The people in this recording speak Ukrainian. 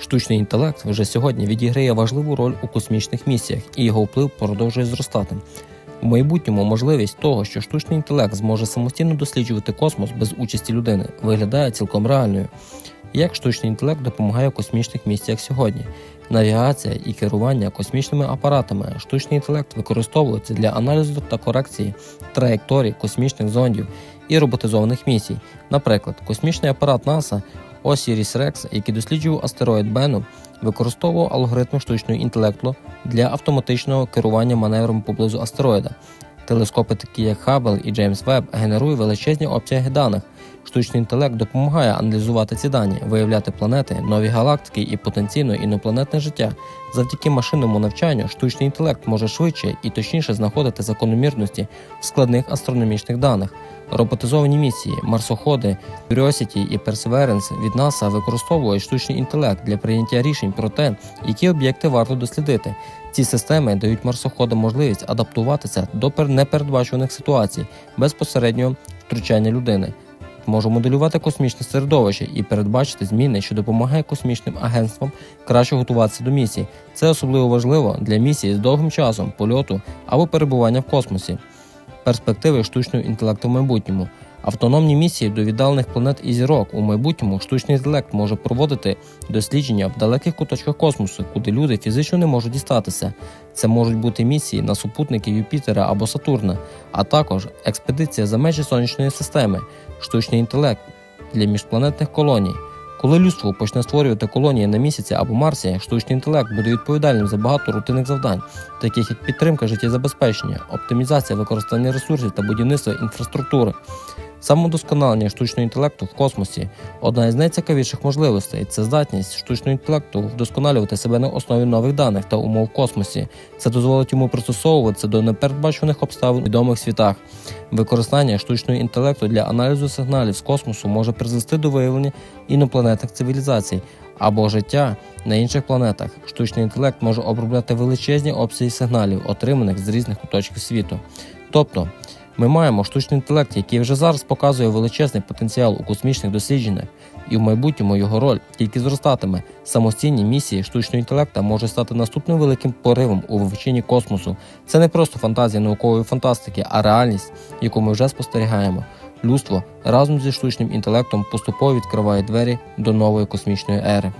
Штучний інтелект вже сьогодні відіграє важливу роль у космічних місіях, і його вплив продовжує зростати. У майбутньому можливість того, що штучний інтелект зможе самостійно досліджувати космос без участі людини, виглядає цілком реальною. Як штучний інтелект допомагає у космічних місіях сьогодні? Навігація і керування космічними апаратами. Штучний інтелект використовується для аналізу та корекції траєкторій космічних зондів і роботизованих місій. Наприклад, космічний апарат НАСА Osiris-Rex, який досліджував астероїд Бену, використовував алгоритм штучного інтелекту для автоматичного керування маневром поблизу астероїда. Телескопи, такі як Хаббл і Джеймс Веб, генерують величезні обсяги даних. Штучний інтелект допомагає аналізувати ці дані, виявляти планети, нові галактики і потенційно інопланетне життя. Завдяки машинному навчанню штучний інтелект може швидше і точніше знаходити закономірності в складних астрономічних даних. Роботизовані місії, марсоходи, Curiosity і Perseverance від НАСА використовують штучний інтелект для прийняття рішень про те, які об'єкти варто дослідити. Ці системи дають марсоходам можливість адаптуватися до пер- непередбачуваних ситуацій без посереднього втручання людини. Може моделювати космічне середовище і передбачити зміни, що допомагає космічним агентствам краще готуватися до місій. Це особливо важливо для місії з довгим часом польоту або перебування в космосі. Перспективи штучного інтелекту в майбутньому. Автономні місії до віддалених планет і зірок у майбутньому штучний інтелект може проводити дослідження в далеких куточках космосу, куди люди фізично не можуть дістатися. Це можуть бути місії на супутники Юпітера або Сатурна, а також експедиція за межі сонячної системи, штучний інтелект для міжпланетних колоній. Коли людство почне створювати колонії на місяці або Марсі, штучний інтелект буде відповідальним за багато рутинних завдань, таких як підтримка життєзабезпечення, оптимізація використання ресурсів та будівництво інфраструктури. Самодосконалення штучного інтелекту в космосі одна із найцікавіших можливостей це здатність штучного інтелекту вдосконалювати себе на основі нових даних та умов в космосі. Це дозволить йому пристосовуватися до непередбачених обставин у відомих світах. Використання штучного інтелекту для аналізу сигналів з космосу може призвести до виявлення інопланетних цивілізацій або життя на інших планетах. Штучний інтелект може обробляти величезні обсяги сигналів, отриманих з різних куточків світу. Тобто, ми маємо штучний інтелект, який вже зараз показує величезний потенціал у космічних дослідженнях, і в майбутньому його роль тільки зростатиме. Самостійні місії штучного інтелекту можуть стати наступним великим поривом у вивченні космосу. Це не просто фантазія наукової фантастики, а реальність, яку ми вже спостерігаємо. Людство разом зі штучним інтелектом поступово відкриває двері до нової космічної ери.